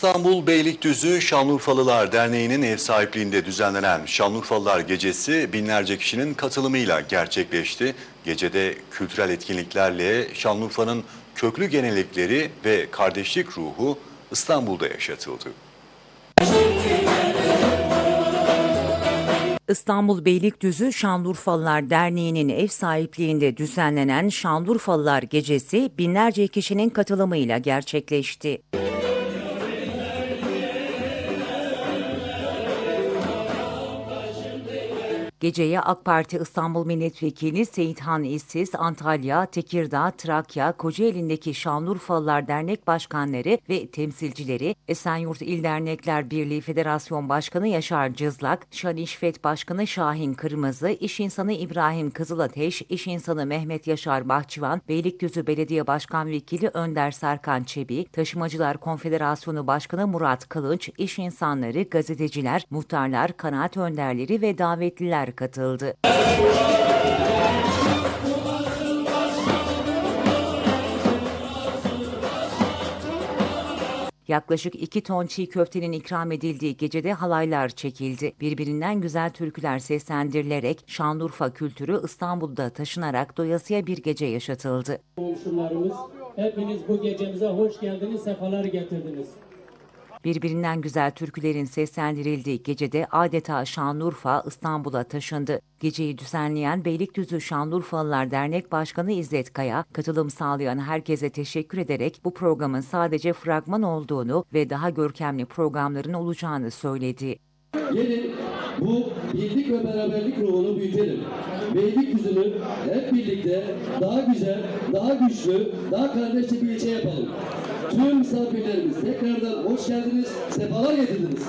İstanbul Beylikdüzü Şanlıurfalılar Derneği'nin ev sahipliğinde düzenlenen Şanlıurfalılar Gecesi binlerce kişinin katılımıyla gerçekleşti. Gecede kültürel etkinliklerle Şanlıurfa'nın köklü genelikleri ve kardeşlik ruhu İstanbul'da yaşatıldı. İstanbul Beylikdüzü Şanlıurfalılar Derneği'nin ev sahipliğinde düzenlenen Şanlıurfalılar Gecesi binlerce kişinin katılımıyla gerçekleşti. Geceye AK Parti İstanbul Milletvekili Seyithan İşsiz, Antalya, Tekirdağ, Trakya, Kocaeli'ndeki Şanlıurfalılar Dernek Başkanları ve temsilcileri, Esenyurt İl Dernekler Birliği Federasyon Başkanı Yaşar Cızlak, Şan İşfet Başkanı Şahin Kırmızı, İş İnsanı İbrahim Kızılateş, İş İnsanı Mehmet Yaşar Bahçıvan, Beylikdüzü Belediye Başkan Vekili Önder Serkan Çebi, Taşımacılar Konfederasyonu Başkanı Murat Kılınç, iş insanları, gazeteciler, muhtarlar, kanaat önderleri ve davetliler katıldı. Yaklaşık 2 ton çiğ köftenin ikram edildiği gecede halaylar çekildi. Birbirinden güzel türküler seslendirilerek Şanlıurfa kültürü İstanbul'da taşınarak doyasıya bir gece yaşatıldı. komşularımız hepiniz bu gecemize hoş geldiniz, sefalar getirdiniz. Birbirinden güzel türkülerin seslendirildiği gecede adeta Şanlıurfa İstanbul'a taşındı. Geceyi düzenleyen Beylikdüzü Şanlıurfalılar Dernek Başkanı İzzet Kaya, katılım sağlayan herkese teşekkür ederek bu programın sadece fragman olduğunu ve daha görkemli programların olacağını söyledi. Gelin bu birlik ve beraberlik ruhunu büyütelim. Beylikdüzü'nü birlikte daha güzel, daha güçlü, daha kardeşçe bir ilçe yapalım. Tüm misafirlerimiz tekrardan hoş geldiniz, sefalar getirdiniz.